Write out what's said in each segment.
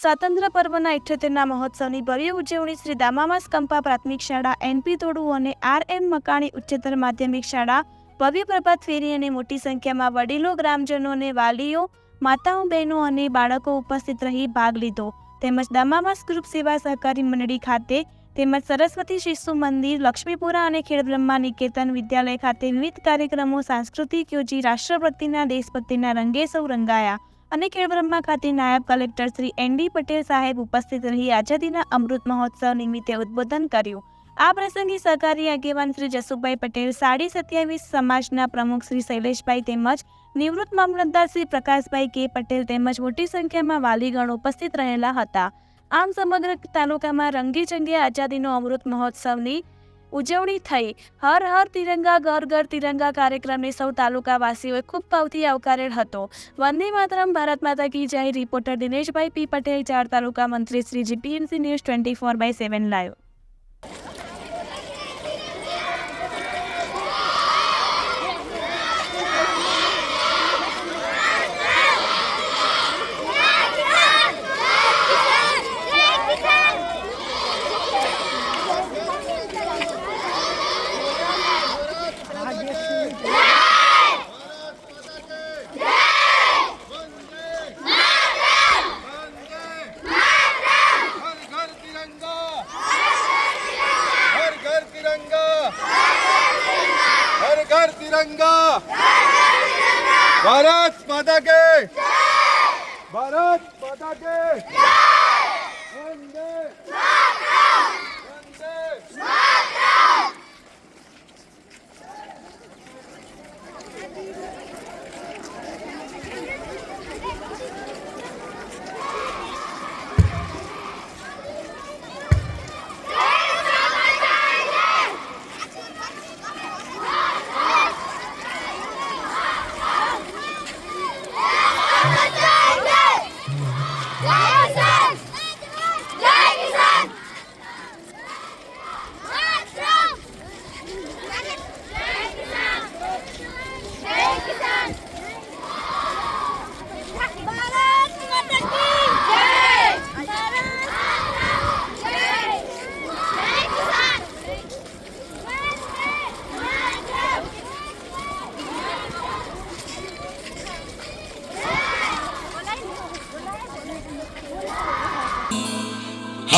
સ્વાતંત્ર્ય પર્વના ઇઠ્યોતેરના મહોત્સવની ભવ્ય ઉજવણી શ્રી દામામાસ કંપા પ્રાથમિક શાળા એનપી તોડુ અને આર એમ મકાણી ઉચ્ચતર માધ્યમિક શાળા ભવ્ય પ્રભાત ફેરી અને મોટી સંખ્યામાં વડીલો, ગ્રામજનો અને વાલીઓ, માતાઓ, બહેનો અને બાળકો ઉપસ્થિત રહી ભાગ લીધો. તેમજ દામામાસ ગ્રુપ સેવા સહકારી મંડળી ખાતે તેમજ સરસ્વતી શિશુ મંદિર, લક્ષ્મીપુરા અને ખેડબ્રહ્મા નિકેતન વિદ્યાલય ખાતે વિવિધ કાર્યક્રમો સાંસ્કૃતિક યોજી રાષ્ટ્રપતિના દેશભક્તિના રંગે સૌ રંગાયા. અને ખેડબ્રહ્મા ખાતે નાયબ કલેક્ટર શ્રી એન પટેલ સાહેબ ઉપસ્થિત રહી આઝાદીના અમૃત મહોત્સવ નિમિત્તે ઉદ્બોધન કર્યું. આ પ્રસંગે સહકારી આગેવાન શ્રી જસુભાઈ પટેલ, સાડી સત્યાવીસ સમાજના પ્રમુખ શ્રી શૈલેષભાઈ તેમજ નિવૃત્ત મામલતદાર શ્રી પ્રકાશભાઈ કે પટેલ તેમજ મોટી સંખ્યામાં વાલીગણ ઉપસ્થિત રહેલા હતા. આમ સમગ્ર તાલુકામાં રંગેચંગે આઝાદીનો અમૃત મહોત્સવની ઉજવણી થઈ. હર હર તિરંગા, ઘર ઘર તિરંગા કાર્યક્રમને સૌ તાલુકાવાસીઓએ ખૂબ ભાવથી આવકારેલ હતો. વંદે માતરમ, ભારત માતા કી જય, રિપોર્ટર દિનેશભાઈ પી પટેલ, ચાર તાલુકા મંત્રી Shri GPMC news twenty four by seven live. तिरंगा। भारत माता के। भारत माता के। वंदे। वंदे।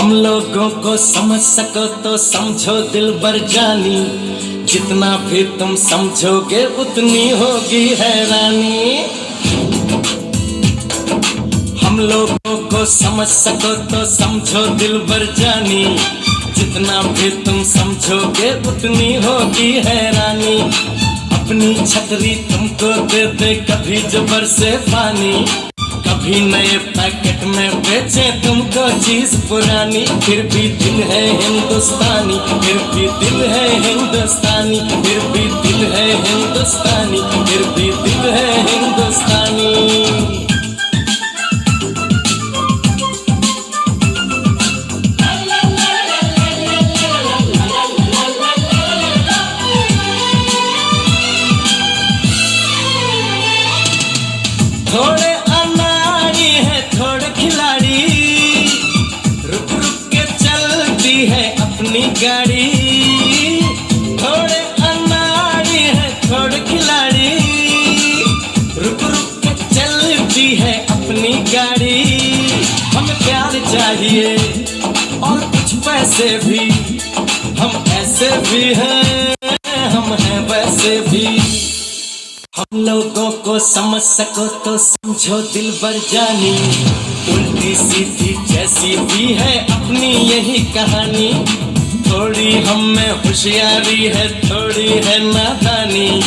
हम लोगों को समझ सको तो समझो दिल बर जानी। जितना भी तुम समझोगे उतनी होगी हैरानी। हम लोगों को समझ सको तो समझो दिल बर जानी। जितना भी तुम समझोगे उतनी होगी हैरानी। अपनी छतरी तुमको दे दे कभी जबर से पानी। कभी नए पैकेट में बेचे तुमको चीज़ पुरानी। फिर भी दिल है हिंदुस्तानी, फिर भी दिल है हिंदुस्तानी, फिर भी दिल है हिंदुस्तानी, फिर भी दिल है हिंदुस्तानी। थोड़े गाड़ी। थोड़े अनाड़ी है, थोड़े खिलाड़ी। रुक रुक के चलती है अपनी गाड़ी। हमें प्यार चाहिए और कुछ पैसे भी। हम ऐसे भी हैं, हम हैं वैसे भी। हम लोगों को समझ सको तो समझो दिल भर जानी। उल्टी सीधी जैसी भी है अपनी यही कहानी। थोड़ी हम में होशियारी है, थोड़ी है नादानी।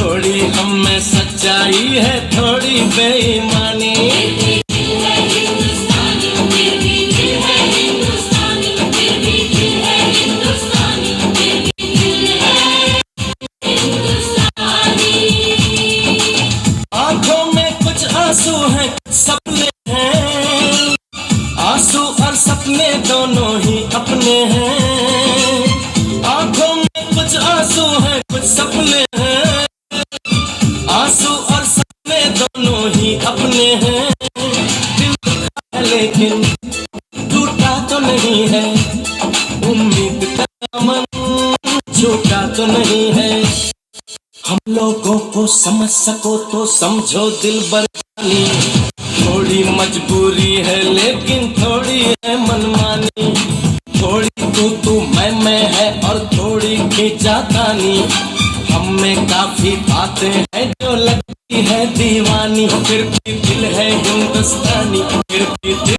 थोड़ी हम में सच्चाई है, थोड़ी बेईमानी। आँसू हैं, कुछ सपने हैं। आँसू और सपने दोनों ही अपने हैं। लेकिन टूटा तो नहीं है। उम्मीद का मन झूठा तो नहीं है। हम लोगों को समझ सको तो समझो दिल बरसानी थोड़ी मजबूरी है ले थोड़ी खींचातानी हम में काफ़ी बातें हैं जो लगती है दीवानी। फिर भी दिल है हिंदुस्तानी, फिर भी दिल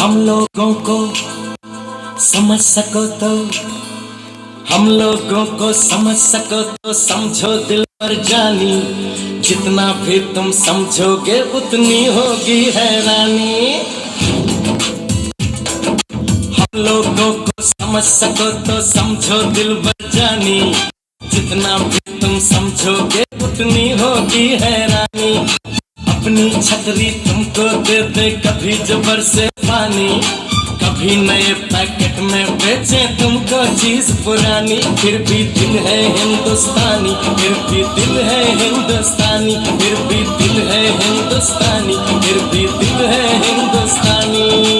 हम लोगों को समझ सको तो हम लोगों को समझ सको तो समझो दिल पर जानी। जितना भी तुम समझोगे, उतनी होगी हैरानी। हम लोगों को समझ सको तो समझो दिल पर जानी। जितना भी तुम समझोगे, उतनी होगी हैरानी। अपनी छतरी तुमको दे दे, कभी जबर से पानी। कभी नए पैकेट में बेचे तुमको चीज़ पुरानी, फिर भी दिल है हिंदुस्तानी, फिर भी दिल है हिंदुस्तानी, फिर भी दिल है हिंदुस्तानी, फिर भी दिल है हिंदुस्तानी।